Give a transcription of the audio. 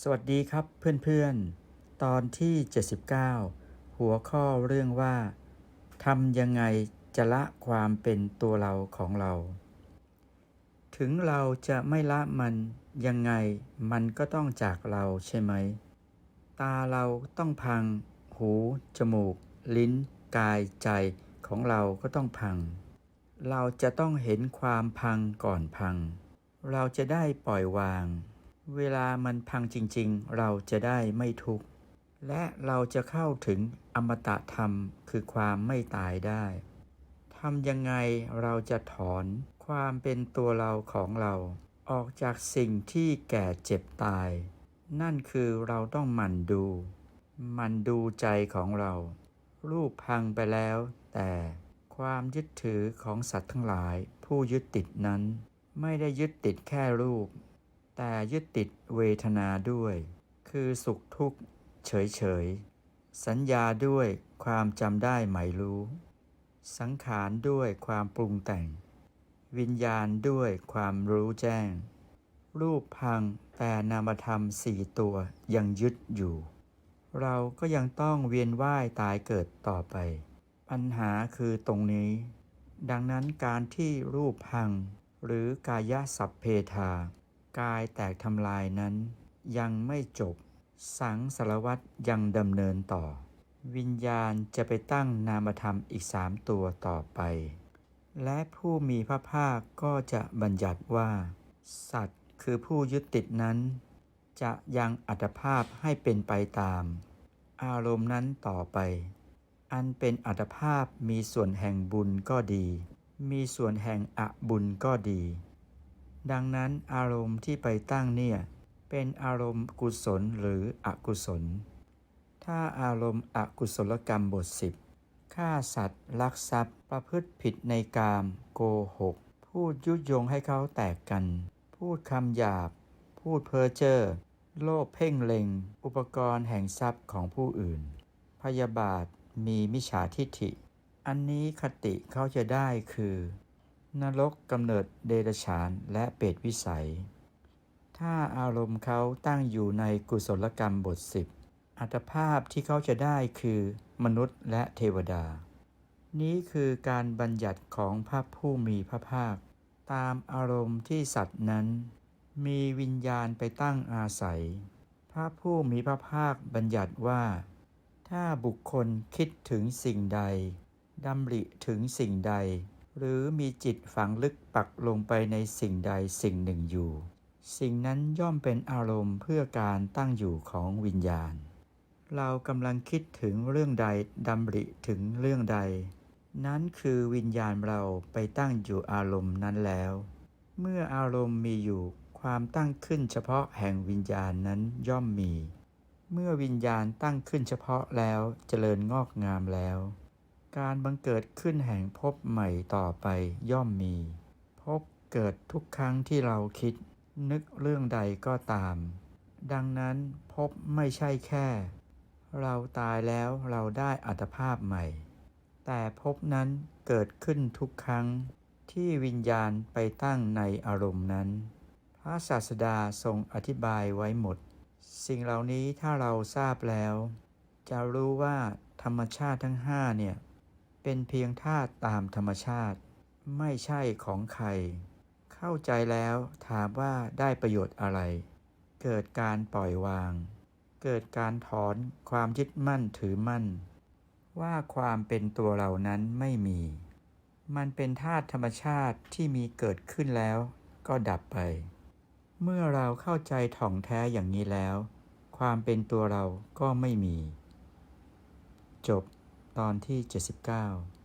สวัสดีครับเพื่อนๆ ตอนที่ 79 หัวข้อเรื่องว่าทำยังไงจะละความเป็นตัวเราของเรา ถึงเราจะไม่ละมันยังไงมันก็ต้องจากเราใช่ไหม ตาเราต้องพัง หู จมูก ลิ้น กายใจของเราก็ต้องพัง เราจะต้องเห็นความพังก่อนพัง เราจะได้ปล่อยวาง เวลามันพังจริงๆ เราจะได้ไม่ทุกข์ และเราจะเข้าถึงอมตะธรรมคือความไม่ตายได้ทำยังไงเราจะถอนความเป็นตัวเราของเรา ออกจากสิ่งที่แก่เจ็บตาย นั่นคือเราต้องหมั่นดู หมันดูใจของเรา รูปพังไปแล้ว แต่ความยึดถือของสัตว์ทั้งหลาย ผู้ยึดติดนั้น ไม่ได้ยึดติดแค่รูป แต่ยึดติดเวทนาด้วย คือสุขทุกข์เฉยเฉยสัญญาด้วยความจำได้หมายรู้ สังขารด้วยความปรุงแต่ง วิญญาณด้วยความรู้แจ้ง รูปพังแต่นามธรรมสี่ตัวยังยึดอยู่ เราก็ยังต้องเวียนว่ายตายเกิดต่อไป ปัญหาคือตรงนี้ ดังนั้นการที่รูปพังหรือกายสัพเพทา กายแตกทำลายนั้น ยังไม่จบ สังสารวัตรยังดำเนินต่อ วิญญาณจะไปตั้งนามธรรมอีกสามตัวต่อไป และผู้มีพระภาคก็จะบัญญัติว่า สัตว์คือผู้ยึดติดนั้น จะยังอัตภาพให้เป็นไปตาม อารมณ์นั้นต่อไป อันเป็นอัตภาพมีส่วนแห่งบุญก็ดี มีส่วนแห่งอบุญก็ดี ดังนั้นอารมณ์ที่ไปตั้งเนี่ย เป็นอารมณ์กุศลหรืออกุศล ถ้าอารมณ์อกุศลกรรมบทสิบฆ่าสัตว์ ลักทรัพย์ ประพฤติผิดในกาม โกหก พูดยุยงให้เขาแตกกัน พูดคำหยาบ พูดเพ้อเจ้อโลภเพ่งเล็ง อุปกรณ์แห่งทรัพย์ของผู้อื่น พยาบาทมีมิจฉาทิฐิ อันนี้คติเขาจะได้คือ นรกกำเนิดเดรัจฉานและเปรตวิสัย ถ้าอารมณ์เขาตั้งอยู่ในกุศลกรรมบทสิบอัตภาพที่เขาจะได้คือมนุษย์และเทวดา นี้คือการบัญญัติของพระผู้มีพระภาค ตามอารมณ์ที่สัตว์นั้น มีวิญญาณไปตั้งอาศัย พระผู้มีพระภาคบัญญัติว่า ถ้าบุคคลคิดถึงสิ่งใดดำริถึงสิ่งใด หรือมีจิตฝังลึกปักลงไปในสิ่งใดสิ่งหนึ่งอยู่ สิ่งนั้นย่อมเป็นอารมณ์เพื่อการตั้งอยู่ของวิญญาณ เรากำลังคิดถึงเรื่องใดดำริถึงเรื่องใด นั้นคือวิญญาณเราไปตั้งอยู่อารมณ์นั้นแล้ว เมื่ออารมณ์มีอยู่ความตั้งขึ้นเฉพาะแห่งวิญญาณนั้นย่อมมี เมื่อวิญญาณตั้งขึ้นเฉพาะแล้วเจริญงอกงามแล้ว การบังเกิดขึ้นแห่งภพใหม่ต่อไปย่อมมีภพเกิดทุกครั้งที่เราคิด นึกเรื่องใดก็ตาม ดังนั้นภพไม่ใช่แค่ เราตายแล้วเราได้อัตภาพใหม่ แต่ภพนั้นเกิดขึ้นทุกครั้งที่วิญญาณไปตั้งในอารมณ์นั้น พระศาสดาทรงอธิบายไว้หมด สิ่งเหล่านี้ถ้าเราทราบแล้ว จะรู้ว่าธรรมชาติทั้งห้าเนี่ย เป็นเพียงธาตุตามธรรมชาติ ไม่ใช่ของใคร เข้าใจแล้วถามว่าได้ประโยชน์อะไร เกิดการปล่อยวาง เกิดการถอนความยึดมั่นถือมั่น ว่าความเป็นตัวเรานั้นไม่มี มันเป็นธาตุธรรมชาติที่มีเกิดขึ้นแล้วก็ดับไป เมื่อเราเข้าใจถ่องแท้อย่างนี้แล้ว ความเป็นตัวเราก็ไม่มี จบ ตอนที่ 79